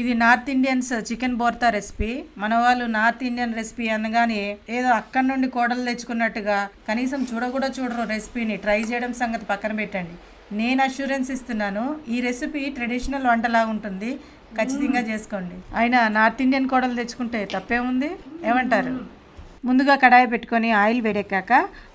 ఇది north Indians chicken bharta recipe. మన వాళ్ళు నార్త్ ఇండియన్ రెసిపీ అనగానే ఏదో అక్కడి నుండి కోడలు తెచ్చుకున్నట్టుగా కనీసం చూడ కూడా చూడరు రెసిపీని. ట్రై చేయడం సంగతి పక్కన పెట్టండి. నేను అష్యూరెన్స్ ఇస్తున్నాను ఈ రెసిపీ ట్రెడిషనల్ వంటలా ఉంటుంది. ఖచ్చితంగా చేసుకోండి. అయినా నార్త్ ఇండియన్ కోడలు తెచ్చుకుంటే తప్పే ఉంది? ఏమంటారు? ముందుగా కడాయి పెట్టుకొని ఆయిల్ వేడెక్కాక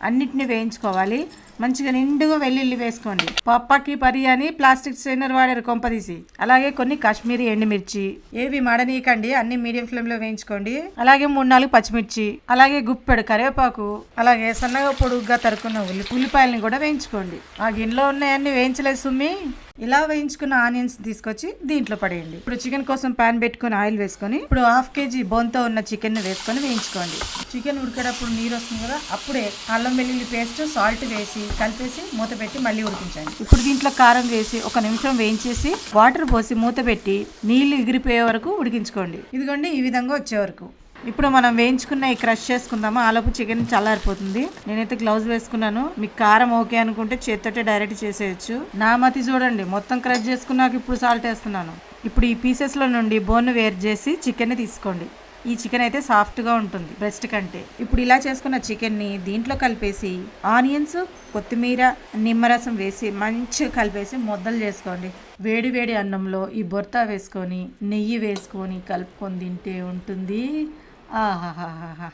అన్నిటిని వేయించుకోవాలి. మంచిగా నిండుగా వెల్లుల్లి వేసుకోండి. పప్పకి పరి అని ప్లాస్టిక్ స్ట్రైనర్ వాడారు కొంపదీసి అలాగే కొన్ని కాశ్మీరీ ఎండుమిర్చి. ఏవి మడనీయకండి అన్ని మీడియం ఫ్లేమ్లో వేయించుకోండి. అలాగే మూడు నాలుగు పచ్చిమిర్చి. అలాగే గుప్పెడు కరివేపాకు. అలాగే సన్నగా పొడుగ్గా తరుకున్న ఉల్లి ఉల్లిపాయలని కూడా వేయించుకోండి. ఆ గిన్నెలో ఉన్నాయన్నీ వేయించలేదు సుమ్మి. ఇలా వేయించుకున్న ఆనియన్స్ తీసుకొచ్చి దీంట్లో పడేయండి. ఇప్పుడు చికెన్ కోసం పాన్ పెట్టుకొని ఆయిల్ వేసుకొని ఇప్పుడు హాఫ్ కేజీ బోన్తో ఉన్న చికెన్ వేసుకొని వేయించుకోండి. చికెన్ ఉడికేటప్పుడు నీరు వస్తుంది కదా అప్పుడే అల్లం వెల్లుల్లి పేస్ట్ సాల్ట్ వేసి కలిపేసి మూత పెట్టి మళ్ళీ ఉడికించండి. ఇప్పుడు దీంట్లో కారం వేసి ఒక నిమిషం వేయించేసి వాటర్ పోసి మూత పెట్టి నీళ్ళు ఎగిరిపోయే వరకు ఉడికించుకోండి. ఇదిగోండి ఈ విధంగా వచ్చే వరకు. ఇప్పుడు మనం వేయించుకున్న ఈ క్రష్ చేసుకుందాము? ఆలోపు చికెన్ చల్లారిపోతుంది. నేనైతే గ్లౌజ్ వేసుకున్నాను. మీకు కారం ఓకే అనుకుంటే చేత్తోటే డైరెక్ట్ చేసేయచ్చు. నా మతి చూడండి మొత్తం క్రష్ చేసుకున్నాక ఇప్పుడు సాల్ట్ వేస్తున్నాను. ఇప్పుడు ఈ పీసెస్లో నుండి బోన్ వేరు చేసి చికెన్ని తీసుకోండి. ఈ చికెన్ అయితే సాఫ్ట్గా ఉంటుంది బ్రెస్ట్ కంటే. ఇప్పుడు ఇలా చేసుకున్న చికెన్ని దీంట్లో కలిపేసి ఆనియన్స్ కొత్తిమీర నిమ్మరసం వేసి మంచిగా కలిపేసి ముద్దలు చేసుకోండి. వేడి వేడి అన్నంలో ఈ బొర్తా వేసుకొని నెయ్యి వేసుకొని కలుపుకొని తింటే ఉంటుంది. ఆహాహాహా